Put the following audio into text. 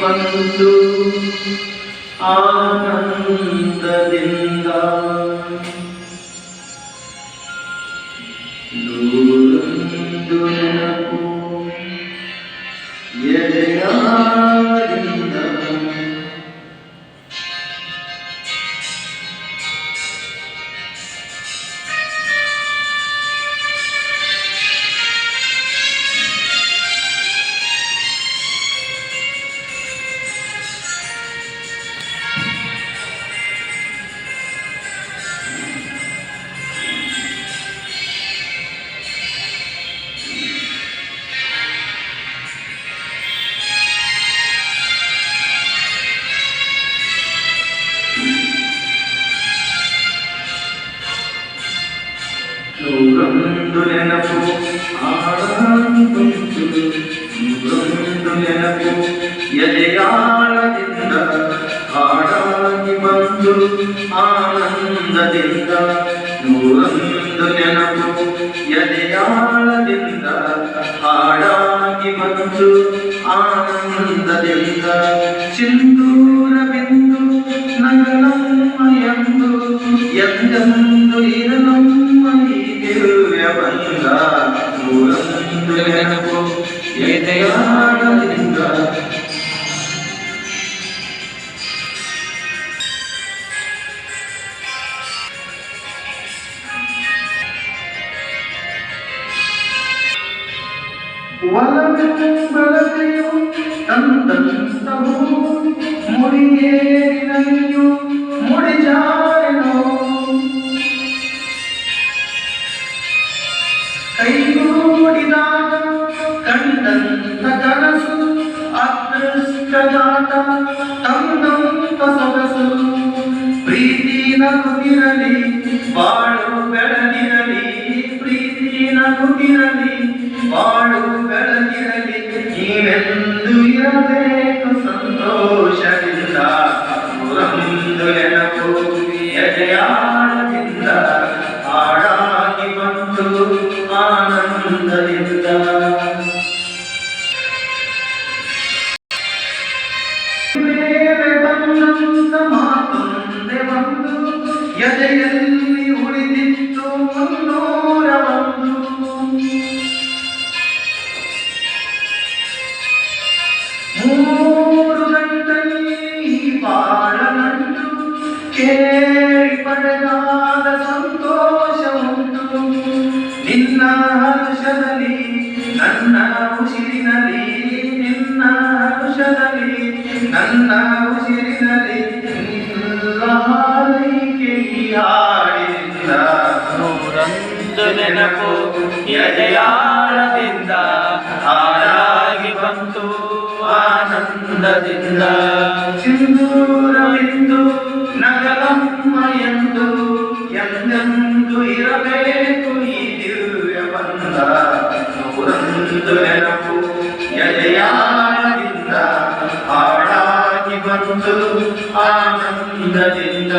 ಬಂದು ಆನಂದದಿಂದ ನೂರೊಂದು ನೆನಪು ಎದೆಯಾದಿಂದ ನೂರೊಂದು ನೆನಪು ಆಳಂದುಂಟು ನೂರೊಂದು ನೆನಪು ಎದೆಯಾಳದಿಂದ ಹಾಡಾಗಿ ಬಂದು ಆನಂದದಿಂದ ನೂರೊಂದು ನೆನಪು ಎದೆಯಾಳದಿಂದ ಹಾಡಾಗಿ ಬಂದು ಆನಂದದಿಂದ ಸಿಂಧೂರ ಒಲವೆಂಬಳತೆಯು ತಂದಂತವು ಮುಡಿಯೇರಿನಲ್ಲಿಯೂ ಮುಡಿಜಾರಿನೋ. ಕೈಗೂಡಿದಾಗ ಕಂಡಂತ ಕನಸು ಅದೃಷ್ಟದಾಟ ತಂದಂತ ಸೊಗಸು. ಪ್ರೀತಿ ನಗುತ್ತಿರಲಿ ಬಾಳು ಬೆಳಗಿರಲಿ, ಪ್ರೀತಿ ನಗುತ್ತಿರಲಿ ಬಾಳು ನೀವೆಂದು ಇರಬೇಕು ಸಂತೋಷದಿಂದ ನೂರೊಂದು ನೆನಪು ಎದೆಯಾಳದಿಂದ ಹಾಡಾಗಿ ಬಂತು ಆನಂದದಿಂದ ನಿನ್ನ ಹರುಷದಲ್ಲಿ ನನ್ನ ಉಸಿರಿನಲ್ಲಿ ನಿನ್ನ ಹರುಷದಲ್ಲಿ ನನ್ನ ಉಸಿರಿನಲ್ಲಿ ಈ ಹಾಡಿನಿಂದ ನೆನಪು ಎದೆಯಾಳದಿಂದ ಹಾಡಾಗಿ ಬಂತು ಆನಂದದಿಂದ. ಸಿಂಧೂರವಿಂದು ನೂರೊಂದು ನೆನಪು ಎದೆಯಾಳದಿಂದ ಹಾಡಾಗಿ ಬಂತು ಆನಂದದಿಂದ